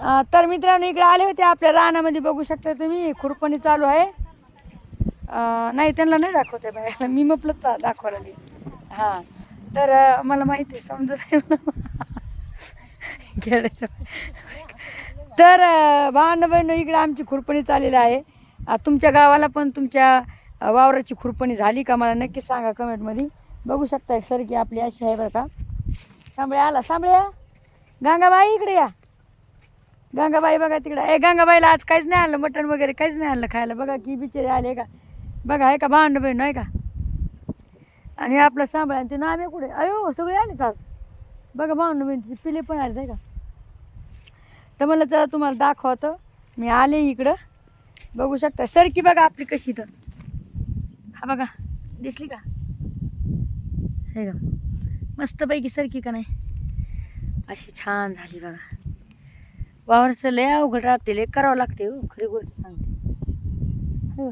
अं, तर मित्रांनो इकडे आले होते आपल्या रानामध्ये बघू शकता तुम्ही खुरपणी चालू आहे. अं, नाही त्यांना नाही दाखवते बाहेर मी म्हटलं चा दाखवायला. आली हां. तर अं, मला माहिती आहे समजत खेळायचं. तर भावांना बहिण इकडे आमची खुरपणी चाललेली आहे. अं, तुमच्या गावाला पण तुमच्या अं, वावराची खुरपणी झाली का? मला नक्की सांगा कमेंटमध्ये. बघू शकता सर की आपली अशी आहे बरं का. सांभळ्या आला. सांभळ्या गंगाबाई इकडे या. गंगाबाई बघा तिकडे. ए गंगाबाईला आज काहीच नाही आणलं मटण वगैरे काहीच नाही आणलं खायला. बघा की बिचारे आले का? बघा आहे का भांड बहीण आहे का? आणि आपलं सांभाळ आणि ते आहे कुठे? अयो सगळे आलेच आज. बघा भांड बहीण पिले पण आले आहे का? तर मला चला तुम्हाला दाखवतं. मी आले इकडं. बघू शकता. सरकी बघा आपली कशी तर हा बघा. दिसली का? हे का मस्तपैकी सरकी का नाही? अशी छान झाली बघा. वावरचं लय अवघड राहते लय करावं लागते हो, खरी गोष्ट सांगते हो.